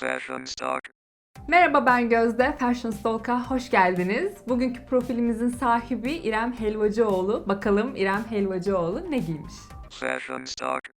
Fashion Stock. Merhaba ben Gözde, Fashion Stalk'a hoş geldiniz. Bugünkü profilimizin sahibi İrem Helvacıoğlu. Bakalım İrem Helvacıoğlu ne giymiş? Fashion Stock.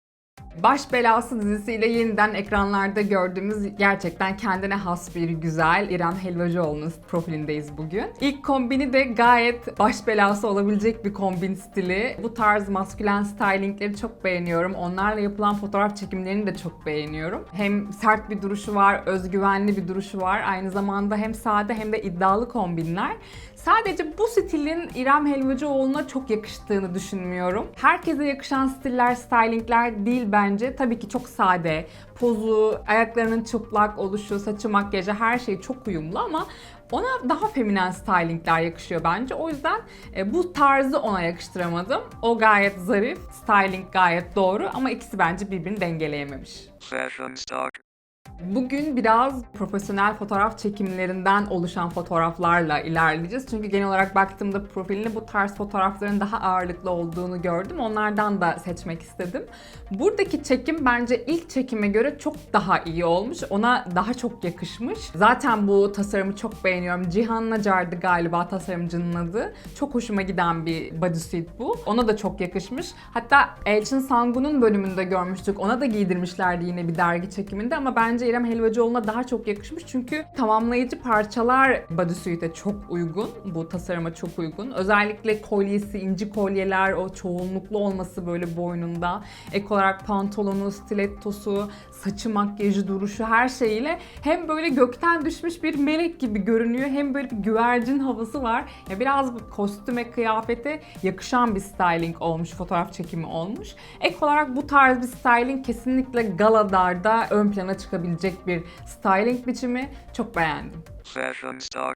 Baş Belası dizisiyle yeniden ekranlarda gördüğümüz gerçekten kendine has bir güzel İrem Helvacıoğlu'nun profilindeyiz bugün. İlk kombini de gayet baş belası olabilecek bir kombin stili. Bu tarz maskülen stylingleri çok beğeniyorum. Onlarla yapılan fotoğraf çekimlerini de çok beğeniyorum. Hem sert bir duruşu var, özgüvenli bir duruşu var. Aynı zamanda hem sade hem de iddialı kombinler. Sadece bu stilin İrem Helvacıoğlu'na çok yakıştığını düşünmüyorum. Herkese yakışan stiller, stylingler değil bence. Tabii ki çok sade, pozu, ayaklarının çıplak oluşu, saçı, makyajı her şey çok uyumlu ama ona daha feminen stylingler yakışıyor bence. O yüzden e, bu tarzı ona yakıştıramadım. O gayet zarif, styling gayet doğru ama ikisi bence birbirini dengeleyememiş. Fashion Stock. Bugün biraz profesyonel fotoğraf çekimlerinden oluşan fotoğraflarla ilerleyeceğiz. Çünkü genel olarak baktığımda profiline bu tarz fotoğrafların daha ağırlıklı olduğunu gördüm. Onlardan da seçmek istedim. Buradaki çekim bence ilk çekime göre çok daha iyi olmuş. Ona daha çok yakışmış. Zaten bu tasarımı çok beğeniyorum. Cihan Nacar'dı galiba tasarımcının adı. Çok hoşuma giden bir bodysuit bu. Ona da çok yakışmış. Hatta Elçin Sangu'nun bölümünde görmüştük. Ona da giydirmişlerdi yine bir dergi çekiminde ama bence İrem Helvacıoğlu'na daha çok yakışmış. Çünkü tamamlayıcı parçalar bodysuit'e çok uygun. Bu tasarıma çok uygun. Özellikle kolyesi, inci kolyeler, o çoğunluklu olması böyle boynunda. Ek olarak pantolonu, stilettosu, saçı, makyajı, duruşu her şeyiyle hem böyle gökten düşmüş bir melek gibi görünüyor hem böyle bir güvercin havası var. Ya biraz kostüme, kıyafete yakışan bir styling olmuş, fotoğraf çekimi olmuş. Ek olarak bu tarz bir styling kesinlikle galalarda ön plana çıkabilecek bir styling biçimi. Çok beğendim. Fashion Stock.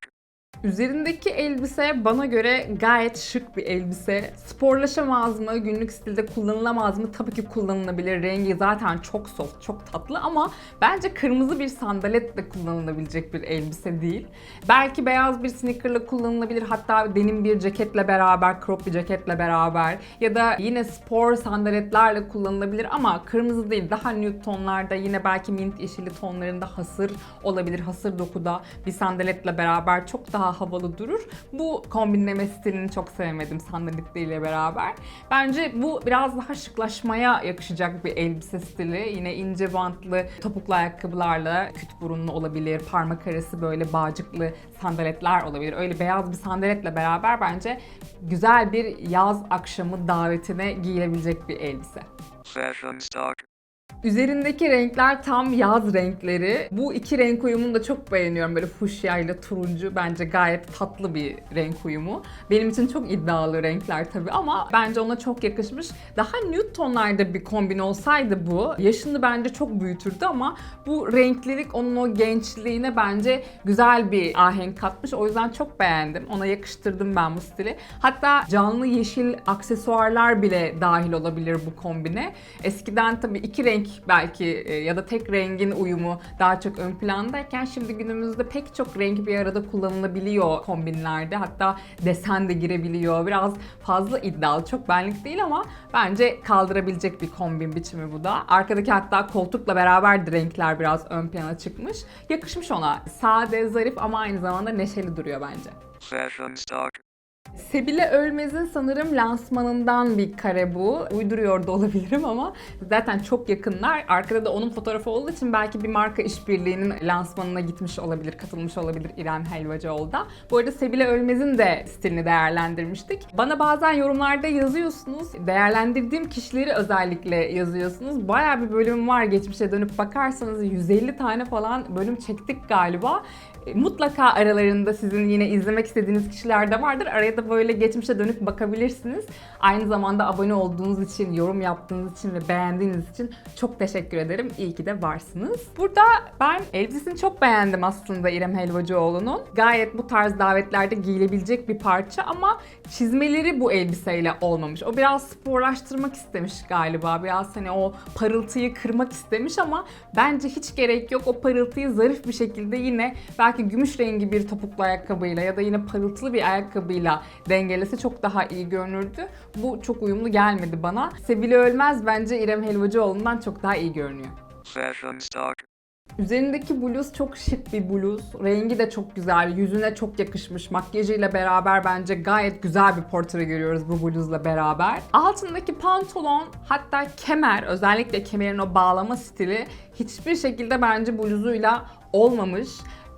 Üzerindeki elbise bana göre gayet şık bir elbise. Sporlaşamaz mı? Günlük stilde kullanılamaz mı? Tabii ki kullanılabilir. Rengi zaten çok soft, çok tatlı ama bence kırmızı bir sandaletle kullanılabilecek bir elbise değil. Belki beyaz bir sneakerla kullanılabilir. Hatta denim bir ceketle beraber, crop bir ceketle beraber ya da yine spor sandaletlerle kullanılabilir ama kırmızı değil. Daha nude tonlarda yine belki mint yeşili tonlarında hasır olabilir. Hasır dokuda bir sandaletle beraber çok daha havalı durur. Bu kombinleme stilini çok sevmedim sandaletleriyle beraber. Bence bu biraz daha şıklaşmaya yakışacak bir elbise stili. Yine ince bantlı topuklu ayakkabılarla küt burunlu olabilir. Parmak arası böyle bağcıklı sandaletler olabilir. Öyle beyaz bir sandaletle beraber bence güzel bir yaz akşamı davetine giyilebilecek bir elbise. Fashion Stock. Üzerindeki renkler tam yaz renkleri. Bu iki renk uyumunu da çok beğeniyorum. Böyle fuşya ile turuncu bence gayet tatlı bir renk uyumu. Benim için çok iddialı renkler tabii ama bence ona çok yakışmış. Daha nude tonlarda bir kombin olsaydı bu yaşını bence çok büyütürdü ama bu renklilik onun o gençliğine bence güzel bir ahenk katmış. O yüzden çok beğendim. Ona yakıştırdım ben bu stili. Hatta canlı yeşil aksesuarlar bile dahil olabilir bu kombine. Eskiden tabii iki renk belki e, ya da tek rengin uyumu daha çok ön plandayken şimdi günümüzde pek çok renk bir arada kullanılabiliyor kombinlerde. Hatta desen de girebiliyor. Biraz fazla iddialı. Çok benlik değil ama bence kaldırabilecek bir kombin biçimi bu da. Arkadaki hatta koltukla beraber de renkler biraz ön plana çıkmış. Yakışmış ona. Sade, zarif ama aynı zamanda neşeli duruyor bence. Fashion Stock. Sebile Ölmez'in sanırım lansmanından bir kare bu. Uyduruyor da olabilirim ama zaten çok yakınlar. Arkada da onun fotoğrafı olduğu için belki bir marka işbirliğinin lansmanına gitmiş olabilir, katılmış olabilir İrem Helvacıoğlu da. Bu arada Sebile Ölmez'in de stilini değerlendirmiştik. Bana bazen yorumlarda yazıyorsunuz. Değerlendirdiğim kişileri özellikle yazıyorsunuz. Bayağı bir bölüm var. Geçmişe dönüp bakarsanız 150 tane falan bölüm çektik galiba. E, Mutlaka aralarında sizin yine izlemek istediğiniz kişiler de vardır. Araya da böyle geçmişe dönüp bakabilirsiniz. Aynı zamanda abone olduğunuz için, yorum yaptığınız için ve beğendiğiniz için çok teşekkür ederim. İyi ki de varsınız. Burada ben elbisesini çok beğendim aslında İrem Helvacıoğlu'nun. Gayet bu tarz davetlerde giyilebilecek bir parça ama çizmeleri bu elbiseyle olmamış. O biraz sporlaştırmak istemiş galiba. Biraz hani o parıltıyı kırmak istemiş ama bence hiç gerek yok. O parıltıyı zarif bir şekilde yine belki gümüş rengi bir topuklu ayakkabıyla ya da yine parıltılı bir ayakkabıyla dengelese çok daha iyi görünürdü. Bu çok uyumlu gelmedi bana. Sebile Ölmez bence İrem Helvacıoğlu'ndan çok daha iyi görünüyor. Fashion Stock. Üzerindeki bluz çok şık bir bluz. Rengi de çok güzel. Yüzüne çok yakışmış. Makyajıyla beraber bence gayet güzel bir portre görüyoruz bu bluzla beraber. Altındaki pantolon hatta kemer özellikle kemerin o bağlama stili hiçbir şekilde bence bluzuyla olmamış.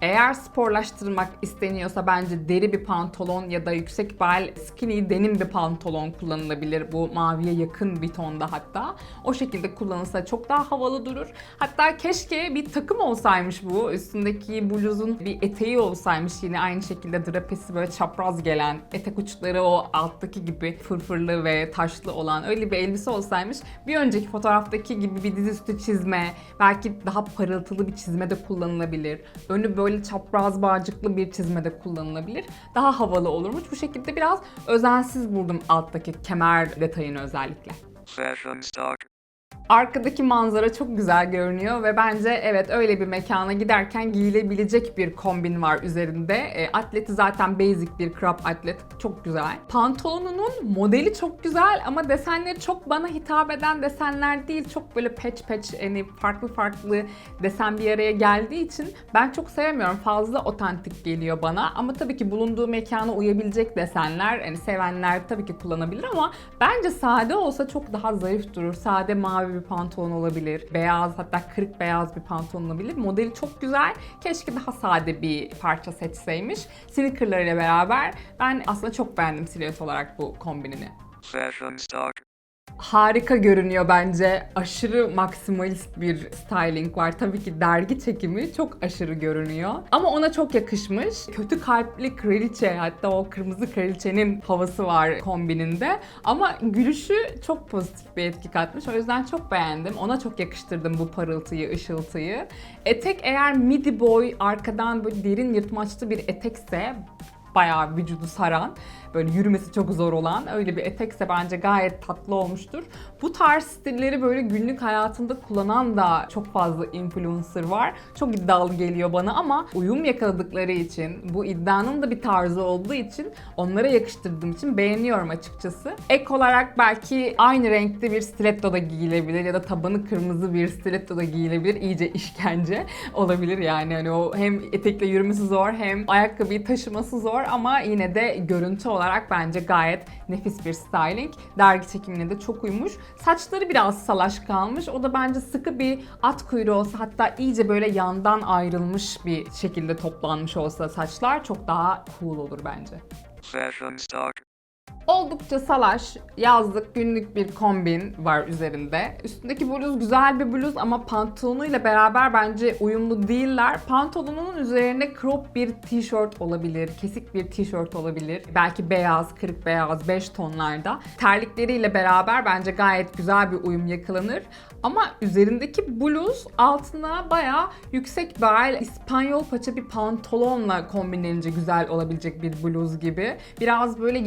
Eğer sporlaştırmak isteniyorsa bence deri bir pantolon ya da yüksek bel skinny denim bir pantolon kullanılabilir. Bu maviye yakın bir tonda hatta. O şekilde kullanılsa çok daha havalı durur. Hatta keşke bir takım olsaymış bu. Üstündeki bluzun bir eteği olsaymış yine aynı şekilde drapesi böyle çapraz gelen, etek uçları o alttaki gibi fırfırlı ve taşlı olan öyle bir elbise olsaymış. Bir önceki fotoğraftaki gibi bir dizüstü çizme, belki daha parıltılı bir çizme de kullanılabilir. Önü böyle çapraz bağcıklı bir çizme de kullanılabilir. Daha havalı olurmuş. Bu şekilde biraz özensiz buldum alttaki kemer detayını özellikle. Arkadaki manzara çok güzel görünüyor ve bence evet öyle bir mekana giderken giyilebilecek bir kombin var üzerinde. E, atleti zaten basic bir crop atlet. Çok güzel. Pantolonunun modeli çok güzel ama desenleri çok bana hitap eden desenler değil. Çok böyle patch patch yani farklı farklı desen bir araya geldiği için ben çok sevmiyorum. Fazla otantik geliyor bana ama tabii ki bulunduğu mekana uyabilecek desenler yani sevenler tabii ki kullanabilir ama bence sade olsa çok daha zarif durur. Sade mavi bir pantolon olabilir. Beyaz hatta kırık beyaz bir pantolon olabilir. Modeli çok güzel. Keşke daha sade bir parça seçseymiş. Sneakerlarıyla beraber ben aslında çok beğendim silüet olarak bu kombinini. Fashion stock. Harika görünüyor bence. Aşırı maksimalist bir styling var. Tabii ki dergi çekimi çok aşırı görünüyor. Ama ona çok yakışmış. Kötü kalpli kraliçe hatta o kırmızı kraliçenin havası var kombininde. Ama gülüşü çok pozitif bir etki katmış. O yüzden çok beğendim. Ona çok yakıştırdım bu parıltıyı, ışıltıyı. Etek eğer midi boy arkadan böyle derin yırtmaçlı bir etekse bayağı vücudu saran, böyle yürümesi çok zor olan öyle bir etekse bence gayet tatlı olmuştur. Bu tarz stilleri böyle günlük hayatında kullanan da çok fazla influencer var. Çok iddialı geliyor bana ama uyum yakaladıkları için, bu iddianın da bir tarzı olduğu için onlara yakıştırdığım için beğeniyorum açıkçası. Ek olarak belki aynı renkte bir stiletto da giyilebilir ya da tabanı kırmızı bir stiletto da giyilebilir. İyice işkence olabilir yani. Hani o hem etekle yürümesi zor hem ayakkabıyı taşıması zor ama yine de görüntü olarak bence gayet nefis bir styling. Dergi çekimine de çok uymuş. Saçları biraz salaş kalmış. O da bence sıkı bir at kuyruğu olsa hatta iyice böyle yandan ayrılmış bir şekilde toplanmış olsa saçlar çok daha cool olur bence. Fashion stock. Oldukça salaş, yazlık, günlük bir kombin var üzerinde. Üstündeki bluz güzel bir bluz ama pantolonuyla beraber bence uyumlu değiller. Pantolonunun üzerine crop bir tişört olabilir, kesik bir tişört olabilir. Belki beyaz, kırık beyaz, beş tonlarda. Terlikleriyle beraber bence gayet güzel bir uyum yakalanır. Ama üzerindeki bluz altına bayağı yüksek bel, İspanyol paça bir pantolonla kombinlenince güzel olabilecek bir bluz gibi. Biraz böyle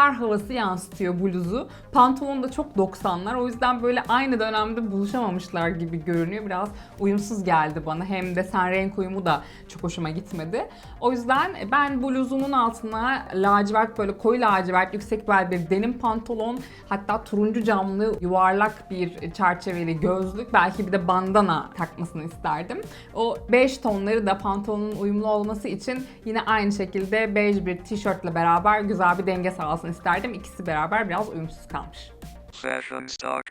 70'ler havası yansıtıyor bluzu. Pantolon da çok 90'lar. O yüzden böyle aynı dönemde buluşamamışlar gibi görünüyor. Biraz uyumsuz geldi bana. Hem desen renk uyumu da çok hoşuma gitmedi. O yüzden ben bluzumun altına lacivert böyle koyu lacivert yüksek bel bir denim pantolon hatta turuncu camlı yuvarlak bir çerçeveli gözlük belki bir de bandana takmasını isterdim. O bej tonları da pantolonun uyumlu olması için yine aynı şekilde bej bir tişörtle beraber güzel bir denge sağlasın isterdim. İkisi beraber biraz uyumsuz kalmış. Fashion stock.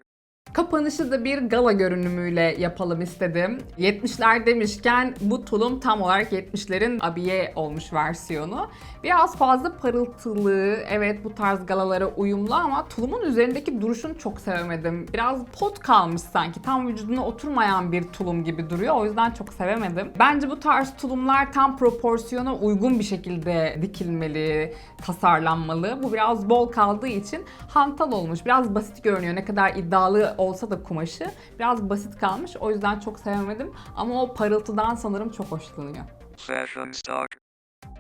Kapanışı da bir gala görünümüyle yapalım istedim. 70'ler demişken bu tulum tam olarak 70'lerin abiye olmuş versiyonu. Biraz fazla parıltılı, evet bu tarz galalara uyumlu ama tulumun üzerindeki duruşunu çok sevemedim. Biraz pot kalmış sanki. Tam vücuduna oturmayan bir tulum gibi duruyor. O yüzden çok sevemedim. Bence bu tarz tulumlar tam proporsiyona uygun bir şekilde dikilmeli, tasarlanmalı. Bu biraz bol kaldığı için hantal olmuş. Biraz basit görünüyor. Ne kadar iddialı olsa da kumaşı biraz basit kalmış. O yüzden çok sevemedim. Ama o parıltıdan sanırım çok hoşlanıyor. Fashion stock.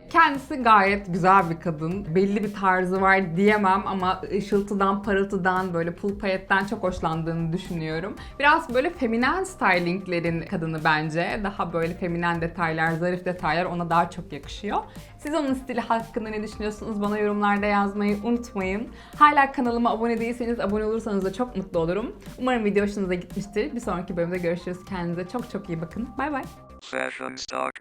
Kendisi gayet güzel bir kadın. Belli bir tarzı var diyemem ama ışıltıdan, parıltıdan, böyle pul payetten çok hoşlandığını düşünüyorum. Biraz böyle feminen stylinglerin kadını bence. Daha böyle feminen detaylar, zarif detaylar ona daha çok yakışıyor. Siz onun stili hakkında ne düşünüyorsunuz? Bana yorumlarda yazmayı unutmayın. Hala kanalıma abone değilseniz abone olursanız da çok mutlu olurum. Umarım video hoşunuza gitmiştir. Bir sonraki bölümde görüşürüz. Kendinize çok çok iyi bakın. Bay bay. Fashion stock.